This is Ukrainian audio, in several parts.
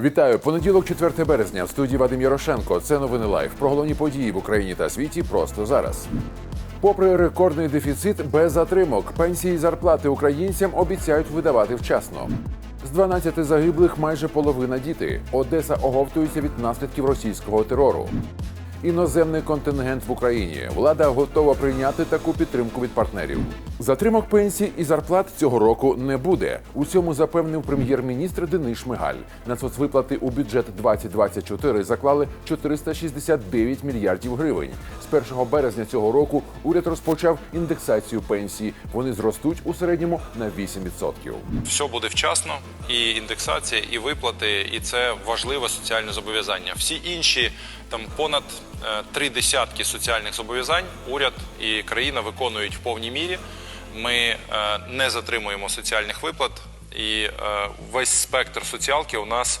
Вітаю! Понеділок, 4 березня. В студії Вадим Ярошенко. Це новини лайф. Про головні події в Україні та світі просто зараз. Попри рекордний дефіцит, без затримок пенсії і зарплати українцям обіцяють видавати вчасно. З 12 загиблих майже половина діти. Одеса оговтується від наслідків російського терору. Іноземний контингент в Україні. Влада готова прийняти таку підтримку від партнерів. Затримок пенсій і зарплат цього року не буде. У цьому запевнив прем'єр-міністр Денис Шмигаль. На соцвиплати у бюджет 2024 заклали 469 мільярдів гривень. З 1 березня цього року уряд розпочав індексацію пенсій. Вони зростуть у середньому на 8%. все буде вчасно, і індексація, і виплати, і це важливе соціальне зобов'язання. Всі інші там понад е, три десятки соціальних зобов'язань уряд і країна виконують в повній мірі. Ми е, не затримуємо соціальних виплат, і е, весь спектр соціалки у нас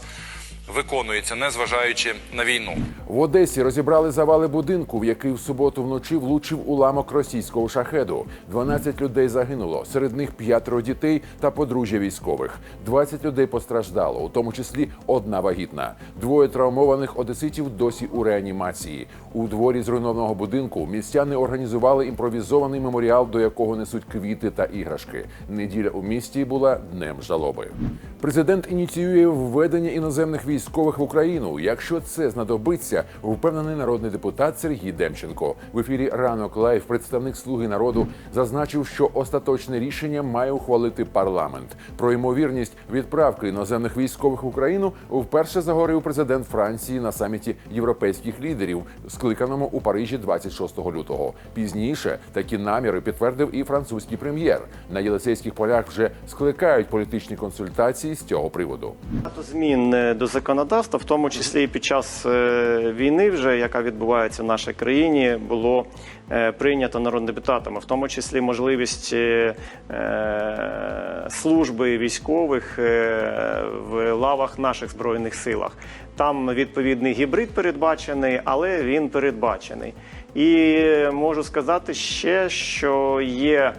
виконується, незважаючи на війну. В Одесі розібрали завали будинку, в який в суботу вночі влучив уламок російського шахеду. 12 людей загинуло, серед них п'ятеро дітей та подружжя військових. 20 людей постраждало, у тому числі одна вагітна. Двоє травмованих одеситів досі у реанімації. У дворі зруйнованого будинку містяни організували імпровізований меморіал, до якого несуть квіти та іграшки. Неділя у місті була днем жалоби. Президент ініціює введення іноземних військових в Україну. Якщо це знадобиться, впевнений народний депутат Сергій Демченко. В ефірі ранок лайв представник Слуги народу зазначив, що остаточне рішення має ухвалити парламент. Про ймовірність відправки іноземних військових в Україну вперше заговорив президент Франції на саміті європейських лідерів, скликаному у Парижі 26 лютого. Пізніше такі наміри підтвердив і французький прем'єр. На єлисейських полях вже скликають політичні консультації з цього приводу. Змін е, до законодавства, в тому числі і під час е, війни, вже яка відбувається в нашій країні, було е, прийнято народними депутатами, в тому числі можливість е, е, служби військових в лавах наших збройних силах. Там відповідний гібрид передбачений, але він передбачений. І можу сказати ще, що є.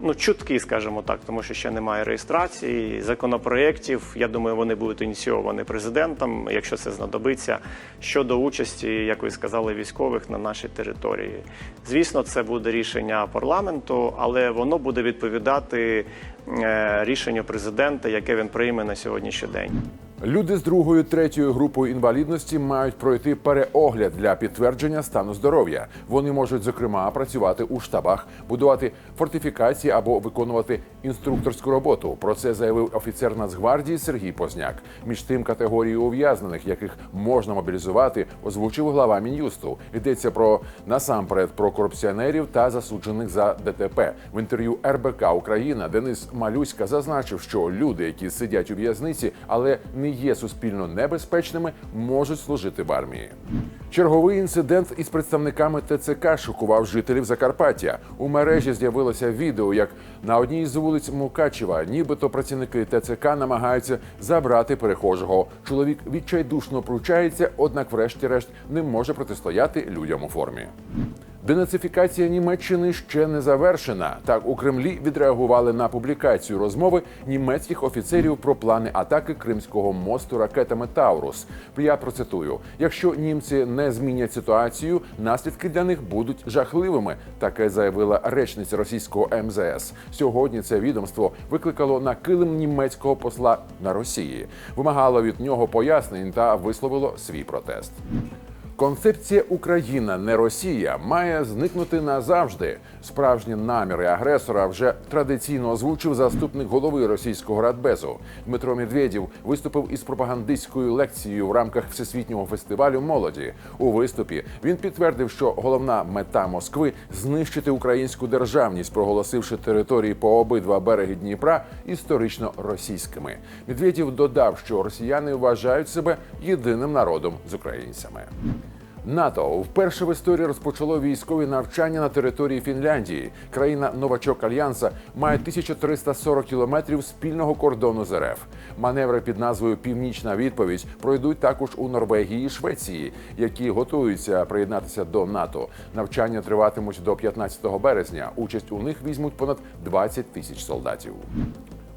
Ну, чутки, скажімо так, тому що ще немає реєстрації законопроєктів. Я думаю, вони будуть ініційовані президентом, якщо це знадобиться, щодо участі, як ви сказали, військових на нашій території. Звісно, це буде рішення парламенту, але воно буде відповідати е, рішенню президента, яке він прийме на сьогоднішній день. Люди з другою третьою групою інвалідності мають пройти переогляд для підтвердження стану здоров'я. Вони можуть, зокрема, працювати у штабах, будувати фортифікації або виконувати інструкторську роботу. Про це заявив офіцер Нацгвардії Сергій Позняк. Між тим категорії ув'язнених, яких можна мобілізувати, озвучив глава мін'юсту. Йдеться про насамперед про корупціонерів та засуджених за ДТП. В інтерв'ю РБК Україна Денис Малюська зазначив, що люди, які сидять у в'язниці, але не є суспільно небезпечними, можуть служити в армії. Черговий інцидент із представниками ТЦК шокував жителів Закарпаття. У мережі з'явилося відео, як на одній з вулиць Мукачева, нібито працівники ТЦК намагаються забрати перехожого. Чоловік відчайдушно пручається, однак, врешті-решт, не може протистояти людям у формі. Денацифікація Німеччини ще не завершена. Так у Кремлі відреагували на публікацію розмови німецьких офіцерів про плани атаки Кримського мосту ракетами Таурус. Я процитую: якщо німці не змінять ситуацію, наслідки для них будуть жахливими. Таке заявила речниця російського МЗС. Сьогодні це відомство викликало на килим німецького посла на Росії, вимагало від нього пояснень та висловило свій протест. Концепція Україна не Росія має зникнути назавжди. Справжні наміри агресора вже традиційно озвучив заступник голови російського радбезу. Дмитро Медведєв виступив із пропагандистською лекцією в рамках всесвітнього фестивалю молоді. У виступі він підтвердив, що головна мета Москви знищити українську державність, проголосивши території по обидва береги Дніпра історично російськими. Медведєв додав, що росіяни вважають себе єдиним народом з українцями. НАТО вперше в історії розпочало військові навчання на території Фінляндії. Країна новачок альянса має 1340 кілометрів спільного кордону з РФ. Маневри під назвою Північна відповідь пройдуть також у Норвегії і Швеції, які готуються приєднатися до НАТО. Навчання триватимуть до 15 березня. Участь у них візьмуть понад 20 тисяч солдатів.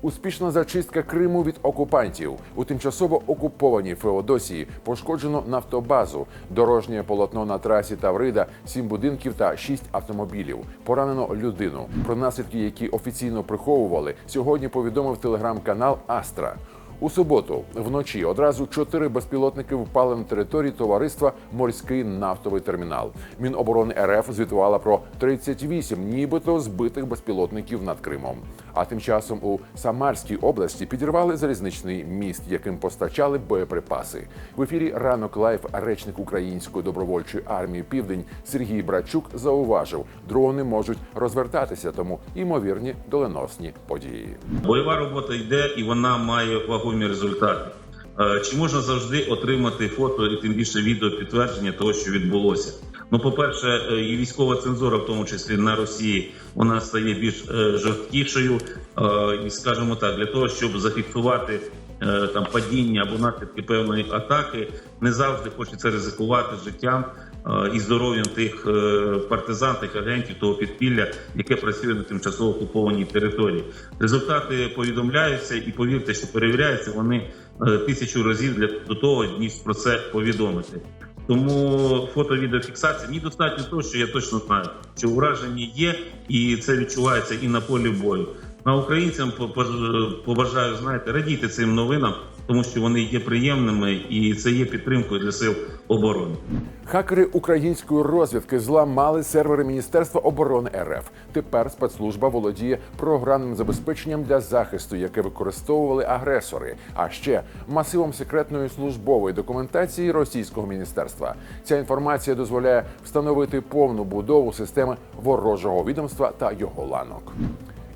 Успішна зачистка Криму від окупантів у тимчасово окупованій Феодосії пошкоджено нафтобазу, дорожнє полотно на трасі Таврида, сім будинків та шість автомобілів. Поранено людину. Про наслідки, які офіційно приховували, сьогодні повідомив телеграм-канал Астра. У суботу вночі одразу чотири безпілотники впали на території товариства Морський нафтовий термінал. Міноборони РФ звітувала про 38 нібито збитих безпілотників над Кримом. А тим часом у Самарській області підірвали залізничний міст, яким постачали боєприпаси. В ефірі ранок лайф речник української добровольчої армії Південь Сергій Брачук зауважив, дрони можуть розвертатися, тому ймовірні доленосні події. Бойова робота йде і вона має вагомі результати. Е, Чи можна завжди отримати фото і тим більше відео підтвердження того, що відбулося? Ну, по-перше, е, і військова цензура, в тому числі на Росії, вона стає більш е, жорсткішою, і скажімо так, для того, щоб зафіксувати там падіння або наслідки певної атаки, не завжди хочеться ризикувати життям і здоров'ям тих е, партизан, тих агентів того підпілля, яке працює на тимчасово окупованій території. Результати повідомляються і повірте, що перевіряються вони е, тисячу разів для до того, ніж про це повідомити. Тому фото-відеофіксація мені достатньо того, що я точно знаю, що ураження є, і це відчувається і на полі бою. На українцям по- по- побажаю, знаєте, радійте цим новинам, тому що вони є приємними і це є підтримкою для сил оборони. Хакери української розвідки зламали сервери Міністерства оборони РФ. Тепер спецслужба володіє програмним забезпеченням для захисту, яке використовували агресори, а ще масивом секретної службової документації російського міністерства. Ця інформація дозволяє встановити повну будову системи ворожого відомства та його ланок.